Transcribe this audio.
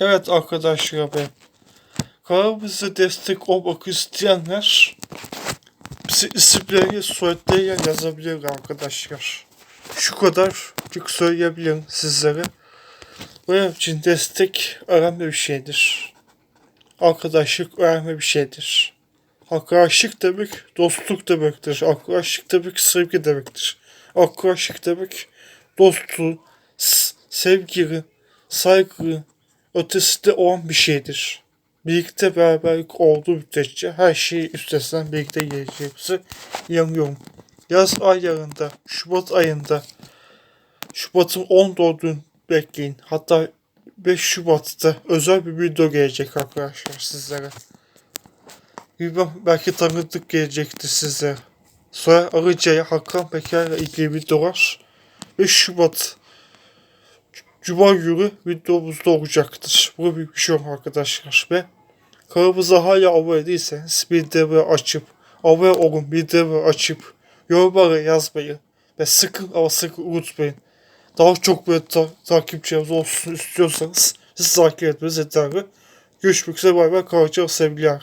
Evet arkadaşlar be. Kanalımıza destek olmak isteyenler bize isimleri soyadlarıyla yazabilir arkadaşlar. Şu kadar çok söyleyebilirim sizlere. Benim için destek önemli bir şeydir. Arkadaşlık önemli bir şeydir. Arkadaşlık demek dostluk demektir. Arkadaşlık demek sevgi demektir. Arkadaşlık demek dostluğu, sevgi, saygı, ötesinde olan bir şeydir. Birlikte beraberlik olduğu müddetçe her şeyi üstesinden birlikte geleceğimizi inanıyorum. Yaz aylarında, Şubat ayında, Şubat'ın 14'ünü bekleyin. Hatta 5 Şubat'ta özel bir video gelecek arkadaşlar sizlere. Bilmem belki tanıdık gelecektir size. Sonra Arıca'ya Hakan Peker'le ilgili videolar 5 Şubat Cuma günü videomuzda olacaktır. Bu büyük bir şey yok arkadaşlar. Ve kanalımıza hala abone değilseniz bildirimleri açıp abone olun bildirimleri açıp yorumlara yazmayı ve sakın ama sakın unutmayın. Daha çok böyle ta- takipçilerimiz olsun istiyorsanız siz takip etmeniz yeterli. Görüşmek üzere bay bay. Kalacağız sevgiler.